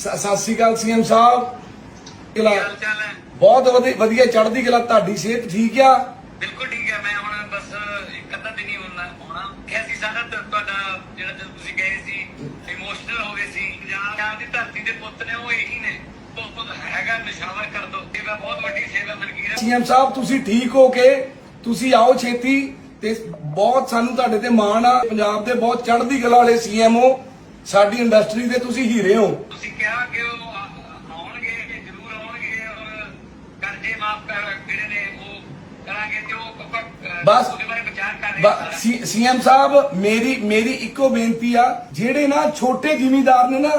ਸਤਿ ਸ਼੍ਰੀ ਅਕਾਲ ਸੀਐਮ ਸਾਹਿਬ। ਕਿਲਾ ਬਹੁਤ ਵਧੀ- ਵਧੀਆ ਚੜ੍ਹਦੀ ਕਲਾ ਤੁਹਾਡੀ ਸਿਹਤ ਠੀਕ ਆ? ਬਿਲਕੁਲ ਠੀਕ ਹੈ ਮੈਂ ਹੁਣ ਬਸ ਇੱਕ ਅੱਧਾ ਦਿਨ ਹੀ ਹੋਣਾ ਹੋਣਾ ਕਿਹਾ ਸੀ ਸਾਡਾ ਤਾਂ ਤੁਹਾਡਾ ਜਿਹੜਾ ਤੁਸੀਂ ਗਏ ਸੀ ਇਮੋਸ਼ਨਲ ਹੋ ਗਏ ਸੀ ਪੰਜਾਬ ਦੀ ਧਰਤੀ ਦੇ ਪੁੱਤ ਨੇ ਉਹ ਇਹੀ ਨੇ। ਬਹੁਤ ਹੈਗਾ ਨਿਸ਼ਾਵਰ ਕਰ ਦੋ। ਸੇਵਾ ਬਹੁਤ ਵੱਡੀ ਸੇਵਾ ਮਨਕੀਰ ਸੀਐਮ ਸਾਹਿਬ ਤੁਸੀਂ ਠੀਕ ਹੋ ਕੇ ਤੁਸੀਂ ਆਓ ਛੇਤੀ। ਤੇ ਬਹੁਤ ਸਾਨੂੰ ਤੁਹਾਡੇ ਤੇ ਮਾਣ ਆ। ਪੰਜਾਬ ਦੇ ਬਹੁਤ ਚੜ੍ਹਦੀ ਕਲਾ ਵਾਲੇ ਸੀਐਮ ਹੋ। ਸਾਡੀ ਇੰਡਸਟਰੀ ਦੇ ਤੁਸੀਂ ਹੀਰੇ ਹੋ ਤੁਸੀਂ ਕਿਹਾ ਕਿ ਉਹ ਆਉਣਗੇ ਜ਼ਰੂਰ ਆਉਣਗੇ ਔਰ ਕਰਜ਼ੇ ਮਾਫ ਕਰ ਜਿਹੜੇ ਨੇ ਉਹ ਕਰਾਂਗੇ ਤੇ ਉਹ ਬਸ- ਉਹਦੇ ਬਾਰੇ ਵਿਚਾਰ ਕਰ ਰਹੇ ਹਾਂ ਸਾਰਾ। ਸੀਐਮ ਸਾਹਿਬ ਮੇਰੀ ਮੇਰੀ ਇੱਕੋ ਬੇਨਤੀ ਆ ਜਿਹੜੇ ਨਾ ਛੋਟੇ ਜ਼ਿਮੀਂਦਾਰ ਨੇ ਨਾ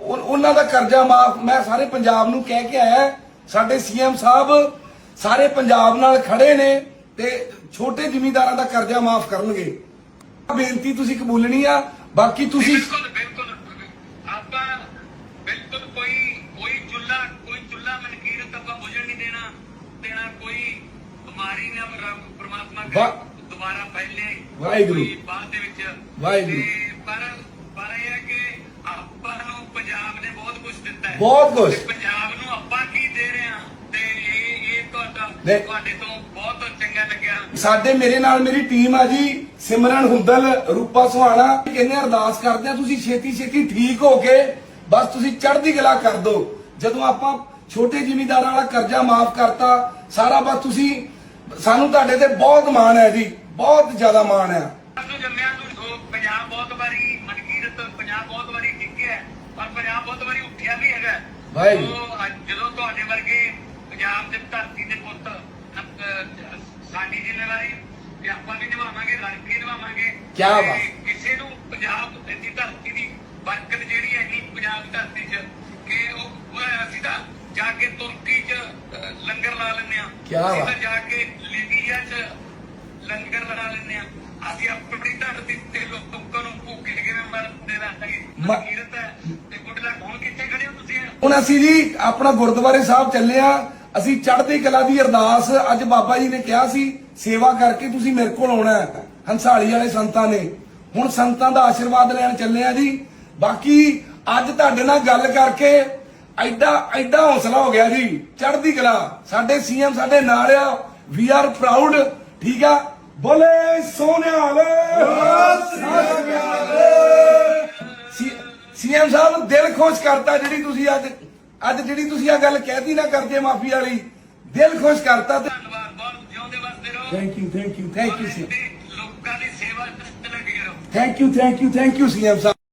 ਉਹ- ਉਹਨਾਂ ਦਾ ਕਰਜ਼ਾ ਮਾਫ ਮੈਂ ਸਾਰੇ ਪੰਜਾਬ ਨੂੰ ਕਹਿ ਕੇ ਆਇਆ ਸਾਡੇ ਸੀਐਮ ਸਾਹਿਬ ਸਾਰੇ ਪੰਜਾਬ ਨਾਲ ਖੜੇ ਨੇ ਤੇ ਛੋਟੇ ਜ਼ਿਮੀਂਦਾਰਾਂ ਦਾ ਕਰਜ਼ਾ ਮਾਫ ਕਰਨਗੇ ਬੇਨਤੀ ਤੁਸੀਂ ਕਬੂਲਣੀ ਆ ਬਾਕੀ ਤੁਸੀਂ ਬਿਲਕੁਲ ਬਿਲਕੁਲ ਆਪਾਂ ਬਿਲਕੁਲ ਕੋਈ ਕੋਈ ਚੁੱਲਾ ਕੋਈ ਚੁੱਲਾ ਮਨਕੀਰਤ ਆਪਾਂ ਬੁਝਣ ਨਹੀਂ ਦੇਣਾ ਦੇਣਾ ਕੋਈ ਬਿਮਾਰੀ ਨਾ ਰੱਬ ਪ੍ਰਮਾਤਮਾ ਕਰੇ। ਦੁਬਾਰਾ ਫੈਲੇ ਵਾਹਿਗੁਰੂ। ਬਾਅਦ ਦੇ ਵਿੱਚ ਵਾਹਿਗੁਰੂ। ਪਰ ਪਰ ਇਹ ਹੈ ਕਿ ਆਪਾਂ ਨੂੰ ਪੰਜਾਬ ਨੇ ਬਹੁਤ ਕੁਝ ਦਿੱਤਾ ਹੈ ਬਹੁਤ ਕੁਛ। ਤੁਹਾਡਾ ਤੋਂ ਬਹੁਤ ਚੰਗਾ ਲੱਗਿਆ। ਸਾਡੇ ਮੇਰੇ ਨਾਲ ਮੇਰੀ ਟੀਮ ਆ ਜੀ ਸਿਮਰਨ ਹੁੰਦਲ ਰੂਪਾ ਸੁਹਾਣਾ। ਕਹਿੰਦੇ ਅਰਦਾਸ ਕਰਦੇ ਆ ਤੁਸੀਂ ਛੇਤੀ ਛੇਤੀ ਠੀਕ ਹੋ ਕੇ ਬਸ ਤੁਸੀਂ ਚੜ੍ਹਦੀ ਕਲਾ ਕਰ ਦਿਓ। ਜਦੋਂ ਆਪਾਂ ਛੋਟੇ ਜ਼ਿਮੀਂਦਾਰਾਂ ਵਾਲਾ ਕਰਜ਼ਾ ਮਾਫ ਕਰਤਾ ਸਾਰਾ ਬਸ ਤੁਸੀਂ ਸਾਨੂੰ ਤੁਹਾਡੇ ਤੇ ਬਹੁਤ ਮਾਣ ਹੈ ਜੀ ਬਹੁਤ ਜ਼ਿਆਦਾ ਮਾਣ ਹੈ। ਜੰਮਿਆ ਪੰਜਾਬ ਬਹੁਤ ਵਾਰੀ ਮਨਕੀਰਤ ਪੰਜਾਬ ਬਹੁਤ ਵਾਰੀ ਡਿੱਗਿਆ ਪਰ ਪੰਜਾਬ ਬਹੁਤ ਵਾਰੀ ਉੱਠਿਆ ਵੀ ਹੈਗਾ ਅੱਜ ਜਦੋਂ ਤੁਹਾਡੇ ਵਰਗੇ ਪੰਜਾਬ ਦੇ ਪੁੱਤ ਅਹ, ਸਾਡੀ ਜ਼ਿੰਮੇਵਾਰੀ ਕਿ ਆਪਾਂ ਵੀ ਨਿਭਾਵਾਂਗੇ ਰਲ ਕੇ ਨਿਭਾਵਾਂਗੇ। ਬਾਤ। ਕਿਸੇ ਨੂੰ ਪੰਜਾਬ ਦੀ ਧਰਤੀ ਦੀ ਬਰਕਤ ਜਿਹੜੀ ਹੈ ਨਹੀਂ ਪੰਜਾਬ ਦੀ ਧਰਤੀ 'ਚ ਕਿ ਉਹ ਅਸੀਂ ਤਾਂ ਜਾ ਕੇ ਤੁਰਕੀ 'ਚ ਲੰਗਰ ਲਾ ਲੈਂਦੇ ਆ ਅਸੀਂ ਬਾਤ। ਜਾ ਕੇ ਲੀਬੀਆ 'ਚ ਲੰਗਰ ਲਗਾ ਲੈਂਦੇ ਆ ਅਸੀਂ ਆਪਣੀ ਧਰਤੀ ਤੇ ਲੋਕਾਂ ਨੂੰ ਭੁੱਖੇ ਕਿਵੇਂ ਮਰਦੇ ਰਹਿੰਦੇ ਮ- ਮਨਕੀਰਤ ਹੈ। ਤੇ ਗੁੱਡ ਲੱਕ ਹੁਣ ਕਿੱਥੇ ਖੜੇ ਹੋ ਤੁਸੀਂ? ਹੁਣ ਅਸੀਂ ਜੀ ਆਪਣਾ ਗੁਰਦੁਆਰੇ ਸਾਹਿਬ ਚੱਲੇ ਆ ਅਸੀਂ ਚੜ੍ਹਦੀ ਕਲਾ ਦੀ ਅਰਦਾਸ ਅੱਜ ਬਾਬਾ ਜੀ ਨੇ ਕਿਹਾ ਸੀ ਸੇਵਾ ਕਰਕੇ ਤੁਸੀਂ ਮੇਰੇ ਕੋਲ ਆਉਣਾ ਹੈ। ਹੰਸਾਲੀ ਵਾਲੇ ਸੰਤਾਂ ਨੇ। ਹੁਣ ਸੰਤਾਂ ਦਾ ਆਸ਼ੀਰਵਾਦ ਲੈਣ ਚੱਲੇ ਆ ਜੀ। ਬਾਕੀ ਅੱਜ ਤੁਹਾਡੇ ਨਾਲ ਗੱਲ ਕਰਕੇ ਐਡਾ ਐਡਾ ਹੌਸਲਾ ਹੋ ਗਿਆ ਜੀ। ਚੜ੍ਹਦੀ ਕਲਾ। ਸਾਡੇ ਸੀਐਮ ਸਾਡੇ ਨਾਲ ਆ। We are proud. ਠੀਕ ਆ? ਬੋਲੇ ਸੋਨਿਆਲ ਸੀਐਮ ਸਾਹਿਬ, ਦਿਲ ਖੁਸ਼ ਕਰਤਾ ਜਿਹੜੀ ਤੁਸੀਂ ਅੱਜ ਅੱਜ ਜਿਹੜੀ ਤੁਸੀਂ ਆ ਗੱਲ ਕਹਿਤੀ ਨਾ ਕਰਦੇ ਮਾਫੀ ਵਾਲੀ। ਦਿਲ ਖੁਸ਼ ਕਰਤਾ ਤੇ thank you thank you thank you ਤੇ ਲੋਕਾਂ ਦੀ ਸੇਵਾ ਚ ਲੱਗੇ ਰਹੋ thank you thank you thank you CM sahib